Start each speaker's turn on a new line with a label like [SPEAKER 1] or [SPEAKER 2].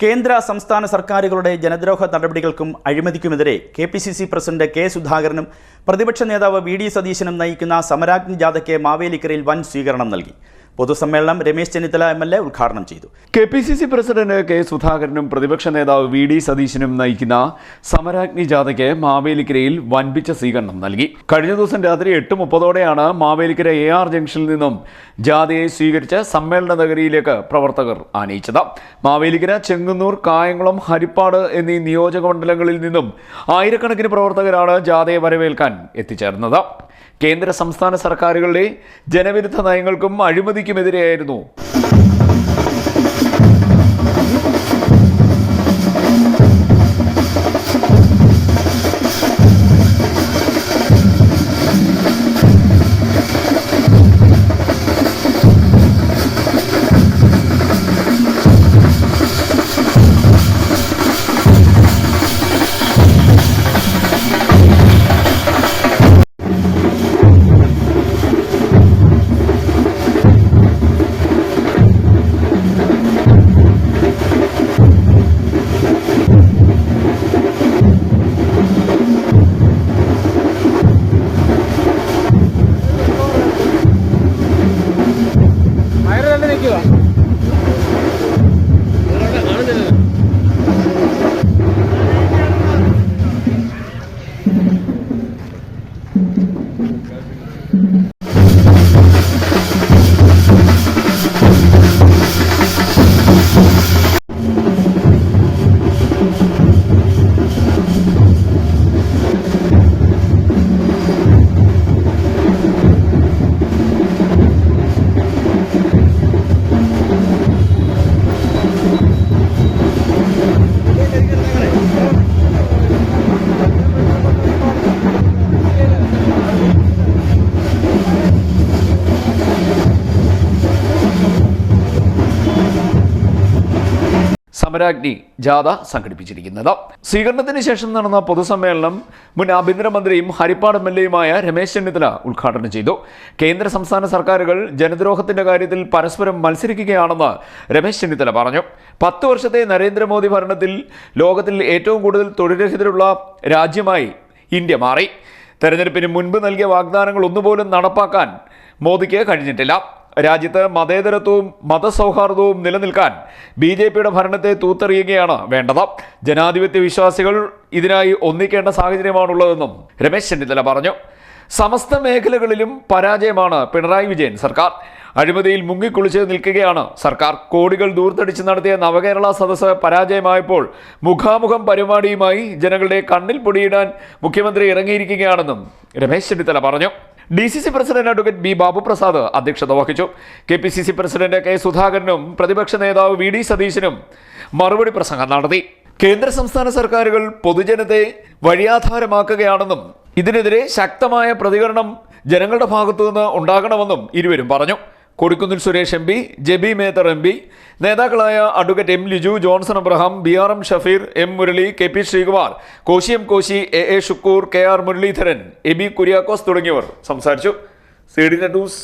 [SPEAKER 1] കേന്ദ്ര സംസ്ഥാന സർക്കാരുകളുടെ ജനദ്രോഹ നടപടികൾക്കും അഴിമതിക്കുമെതിരെ K P C C president K സുധാകരനും പ്രതിപക്ഷ നേതാവ് വി ഡി സതീശനും നയിക്കുന്ന സമരാഗ്നി ജാഥയ്ക്ക് മാവേലിക്കരയിൽ വൻ സ്വീകരണം നൽകി പൊതുസമ്മേളനം Ramesh Chennithala M L A ഉദ്ഘാടനം ചെയ്തു.
[SPEAKER 2] K P C C president K സുധാകരനും പ്രതിപക്ഷ നേതാവ് വി ഡി സതീശനും നയിക്കുന്ന സമരാഗ്നി ജാഥയ്ക്ക് മാവേലിക്കരയിൽ വൻപിച്ച സ്വീകരണം നൽകി. കഴിഞ്ഞ ദിവസം രാത്രി എട്ട് മുപ്പതോടെയാണ് മാവേലിക്കര എ ആർ ജംഗ്ഷനിൽ നിന്നും ജാഥയെ സ്വീകരിച്ച് സമ്മേളന നഗരിയിലേക്ക് പ്രവർത്തകർ ആനയിച്ചത്. മാവേലിക്കര ചെങ്ങന്നൂർ കായംകുളം ഹരിപ്പാട് എന്നീ നിയോജക മണ്ഡലങ്ങളിൽ നിന്നും ആയിരക്കണക്കിന് പ്രവർത്തകരാണ് ജാഥയെ വരവേൽക്കാൻ എത്തിച്ചേർന്നത്. കേന്ദ്ര സംസ്ഥാന സർക്കാരുകളുടെ ജനവിരുദ്ധ നയങ്ങൾക്കും അഴിമതിക്കുമെതിരെയായിരുന്നു.
[SPEAKER 3] Obrigado.
[SPEAKER 2] സമരാഗ്നി ജാഥ സംഘടിപ്പിച്ചിരിക്കുന്നത്. സ്വീകരണത്തിന് ശേഷം നടന്ന പൊതുസമ്മേളനം മുൻ ആഭ്യന്തരമന്ത്രിയും ഹരിപ്പാട് എം എൽ എയുമായ രമേശ് ചെന്നിത്തല ഉദ്ഘാടനം ചെയ്തു. കേന്ദ്ര സംസ്ഥാന സർക്കാരുകൾ ജനദ്രോഹത്തിന്റെ കാര്യത്തിൽ പരസ്പരം മത്സരിക്കുകയാണെന്ന് രമേശ് ചെന്നിത്തല പറഞ്ഞു. പത്ത് വർഷത്തെ നരേന്ദ്രമോദി ഭരണത്തിൽ ലോകത്തിൽ ഏറ്റവും കൂടുതൽ തൊഴിൽരഹിതരുള്ള രാജ്യമായി ഇന്ത്യ മാറി. തെരഞ്ഞെടുപ്പിന് മുൻപ് നൽകിയ വാഗ്ദാനങ്ങൾ ഒന്നുപോലും നടപ്പാക്കാൻ മോദിക്ക് കഴിഞ്ഞിട്ടില്ല. രാജ്യത്ത് മതേതരത്വവും മതസൗഹാർദ്ദവും നിലനിൽക്കാൻ ബി ജെ പിയുടെ ഭരണത്തെ തൂത്തെറിയുകയാണ് വേണ്ടത്. ജനാധിപത്യ വിശ്വാസികൾ ഇതിനായി ഒന്നിക്കേണ്ട സാഹചര്യമാണുള്ളതെന്നും രമേശ് ചെന്നിത്തല പറഞ്ഞു. സമസ്ത മേഖലകളിലും പരാജയമാണ് പിണറായി വിജയൻ സർക്കാർ. അഴിമതിയിൽ മുങ്ങിക്കുളിച്ച് നിൽക്കുകയാണ് സർക്കാർ. കോടികൾ ദൂർത്തടിച്ച് നടത്തിയ നവകേരള സദസ്സ് പരാജയമായപ്പോൾ മുഖാമുഖം പരിപാടിയുമായി ജനങ്ങളുടെ കണ്ണിൽ പൊടിയിടാൻ മുഖ്യമന്ത്രി ഇറങ്ങിയിരിക്കുകയാണെന്നും രമേശ് ചെന്നിത്തല പറഞ്ഞു. D C C president advocate B Babuprasad അധ്യക്ഷത വഹിച്ചു. K P C C president K സുധാകരനും പ്രതിപക്ഷ നേതാവ് വി ഡി സതീശനും മറുപടി പ്രസംഗം നടത്തി. കേന്ദ്ര സംസ്ഥാന സർക്കാരുകൾ പൊതുജനത്തെ വഴിയാധാരമാക്കുകയാണെന്നും ഇതിനെതിരെ ശക്തമായ പ്രതികരണം ജനങ്ങളുടെ ഭാഗത്തുനിന്ന് ഉണ്ടാകണമെന്നും ഇരുവരും പറഞ്ഞു. Kodikunnil Suresh M P Jebi Mather M P നേതാക്കളായ advocate M Liju Johnson Abraham B R M Shafeer M Murali K P Sreekumar Koshy M Koshy A A Shukoor K R Muraleedharan Eby Kuriakose തുടങ്ങിയവർ. സംസാരിച്ചു. C D news